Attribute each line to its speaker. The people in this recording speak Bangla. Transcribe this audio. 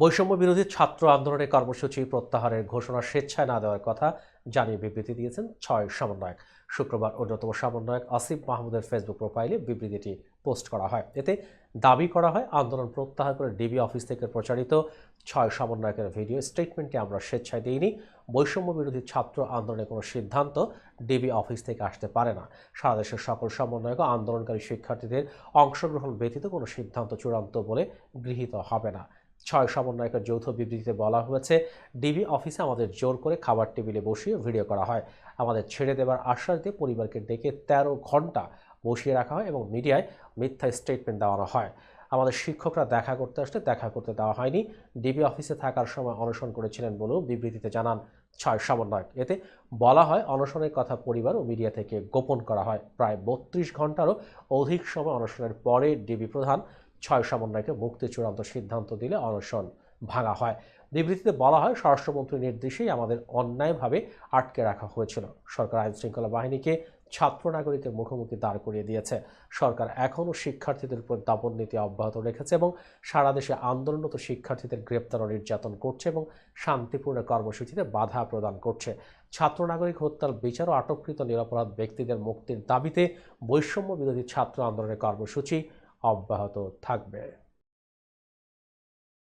Speaker 1: বৈষম্য বিরোধী ছাত্র আন্দোলনের কর্মসূচি প্রত্যাহারের ঘোষণা স্বেচ্ছায় না দেওয়ার কথা জানিয়ে বিবৃতি দিয়েছেন ছয় সমন্বয়ক। শুক্রবার অন্যতম সমন্বয়ক আসিফ মাহমুদের ফেসবুক প্রোফাইলে বিবৃতিটি পোস্ট করা হয়। এতে দাবি করা হয়, আন্দোলন প্রত্যাহার করে ডিবি অফিস থেকে প্রচারিত ছয় সমন্বয়কের ভিডিও স্টেটমেন্টে আমরা স্বেচ্ছায় দিইনি। বৈষম্য বিরোধী ছাত্র আন্দোলনের কোনো সিদ্ধান্ত ডিবি অফিস থেকে আসতে পারে না। সারা দেশের সকল সমন্বয়ক আন্দোলনকারী শিক্ষার্থীদের অংশগ্রহণ ব্যতীত কোনো সিদ্ধান্ত চূড়ান্ত বলে গৃহীত হবে না। ছয় সমন্বয়কের যৌথ বিবৃতিতে বলা হয়েছে, ডিবি অফিসে আমাদের জোর করে খাবার টেবিলে বসিয়ে ভিডিও করা হয়। আমাদের ছেড়ে দেওয়ার আশ্বাস দিয়ে পরিবারকে ডেকে তেরো ঘণ্টা বসিয়ে রাখা হয় এবং মিডিয়ায় মিথ্যা স্টেটমেন্ট দেওয়ানো হয়। আমাদের শিক্ষকরা দেখা করতে আসলে দেখা করতে দেওয়া হয়নি। ডিবি অফিসে থাকার সময় অনশন করেছিলেন বলেও বিবৃতিতে জানান ছয় সমন্বয়ক। এতে বলা হয়, অনশনের কথা পরিবার ও মিডিয়া থেকে গোপন করা হয়। প্রায় বত্রিশ ঘন্টারও অধিক সময় অনশনের পরে ডিবি প্রধান ছয় সমন্বয়কে মুক্তি চূড়ান্ত সিদ্ধান্ত দিলে অনশন ভাঙা হয়। বিবৃতিতে বলা হয় স্বরাষ্ট্রমন্ত্রীর নির্দেশেই আমাদের অন্যায়ভাবে আটকে রাখা হয়েছিল। সরকার আইন শৃঙ্খলা বাহিনীকে ছাত্র নাগরিকের মুখোমুখি দাঁড় করিয়ে দিয়েছে। সরকার এখনও শিক্ষার্থীদের উপর দাপন নীতি অব্যাহত রেখেছে এবং সারা দেশে আন্দোলনরত শিক্ষার্থীদের গ্রেপ্তার ও নির্যাতন করছে এবং শান্তিপূর্ণ কর্মসূচিতে বাধা প্রদান করছে। ছাত্র নাগরিক হত্যার বিচার ও আটককৃত নিরাপরাধ ব্যক্তিদের মুক্তির দাবিতে বৈষম্য বিরোধী ছাত্র আন্দোলনের কর্মসূচি অব্যাহত থাকবে।